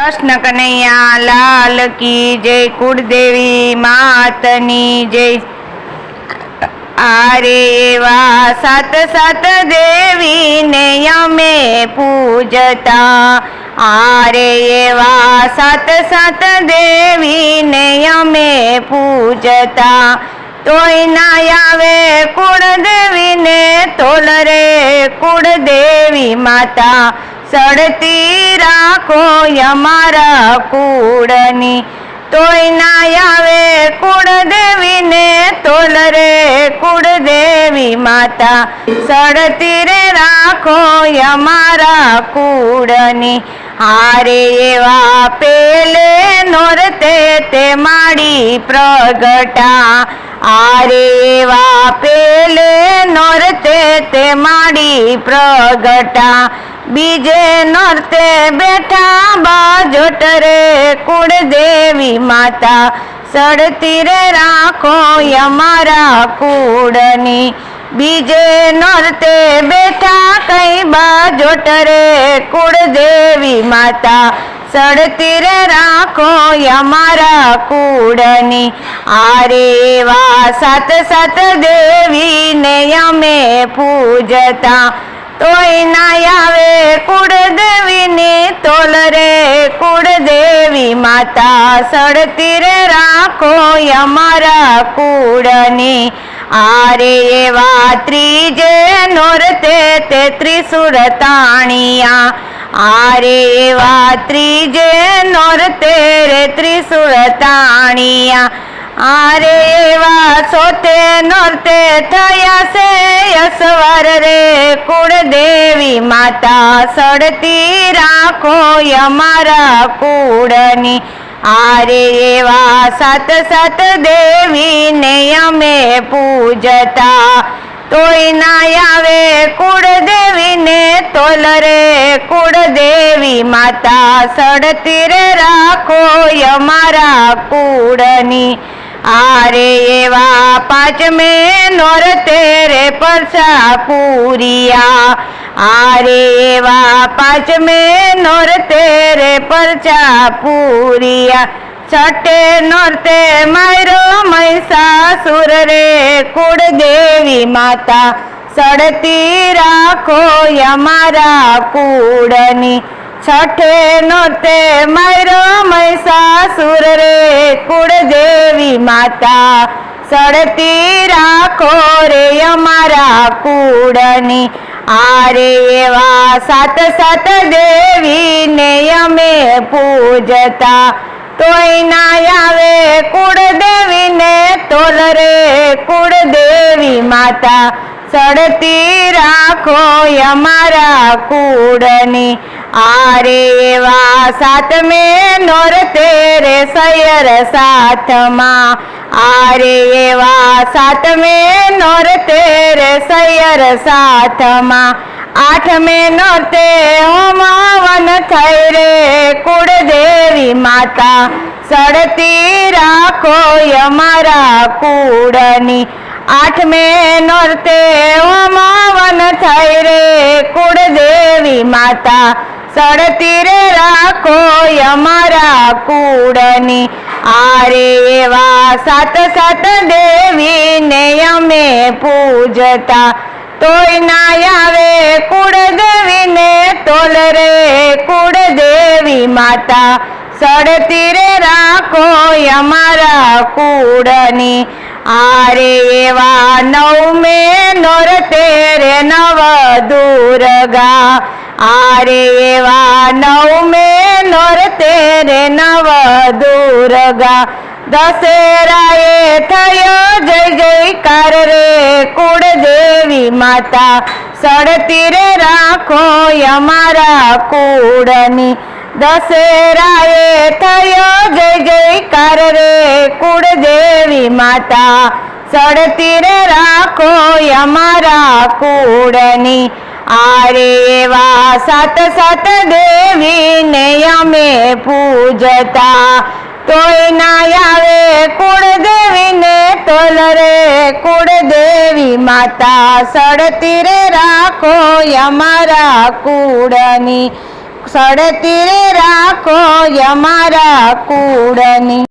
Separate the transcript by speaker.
Speaker 1: કૃષ્ણ કનૈયા, લાલ કી જય, કુળદેવી માતની જય. આરે એવા સત સાત દેવીને અમે પૂજતા. આરે એવા સત સાત દેવીને અમે પૂજતા. તોય ના આવે કુળદેવીને, તોલ રે કુળદેવી માતા. સડતી રાખો અમારા કુળની. તોય ના આવે કુળદેવીને તોલ રે કુળદેવી માતા. સડતી રે રાખો અમારા કુળની. હારે એવા પેલે નોરતે તે માડી પ્રગટા. આરે એવા પેલે નોરતે તે માડી પ્રગટા. બીજે નોરતે બેઠા બાજોટ રે કુળદેવી માતા. સડતી રે રાખો અમારા કુળની. બીજે નોરતે બેઠા કઈ બાજોટ રે કુળદેવી માતા. સડતી રે રાખો અમારા કુળની. આરે વા સત સત દેવીને અમે પૂજતા. તોય ના આવે કુળદેવીને તોલ રે કુળદેવી માતા. સડતી રે રાખો અમારા કુળની. આરે એવા ત્રીજે નોરતે તે ત્રિસુર તાણિયા આરે એવા ત્રીજે નોરતે રે ત્રિસુર તાણિયા આરે એવા સોતે નોરતે થયા છે યસવાર રે કુળદેવી માતા. સડતી રાખો અમારા કુળની. આરે એવા સત સત દેવીને અમે પૂજતા. તોય ના આવે કુળદેવીને તોલ રે કુળદેવી માતા. સડતી રે રાખો અમારા કુળની. આરે એવા પાંચમે નોર તેરે પરસા પૂરિયા આરે એવા પાંચમે નોર તેરે પરચા પૂરિયા છઠે નોરતે મારો મહિષાસુર રે કુળદેવી માતા. સડતી રાખો અમારા કુળની. છઠે નોરતે મારો મહિષાસુર રે, કુળદેવી માતા. સડતી રાખો રે અમારા કુળની. આરે એવા સાત સાત દેવીને અમે પૂજતા. તોય ના આવે કુળદેવીને તોલ રે, કુળદેવી માતા. સડતી રાખો અમારા કુળની. આરે એવા સાતમે નોર રે સયર સાથમાં. આરે એવા સાતમે નોર રે સયર સાથમાં. આઠ આઠમે નોરતે હોમાવન થઈ રે કુળદેવી માતા. સડતી રાખો અમારા કુળની. આઠ આઠમે નોરતે હોમાવન થઈ રે કુળદેવી માતા. સડતી રે રાખો અમારા કુળની આરે એવા સાત સાત દેવીને અમે પૂજતા. તોય ના આવે કુળદેવીને તોલ રે કુળદેવી માતા. સડતીરે રાખો અમારા કુળની આરે એવા નવમે નોર તેરે નવ દુર્ગા. આરે એવા નવમે નોર તેરે નવ દુર્ગા. દશેરાએ થયો જય જયકાર રે કુળદેવી માતા. સડતી રે રાખો અમારા કુળની. દશેરાએ થયો જય જયકાર રે કુળદેવી માતા. સડતી રે રાખો અમારા કુળની. આરે એવા સત સત દેવીને અમે પૂજતા. તોય ના આવે કુળદેવીને તોલ રે. કુળદેવી માતા સડતી રાખો અમારા કુળની. સડતીરે રાખો અમારા કુળની.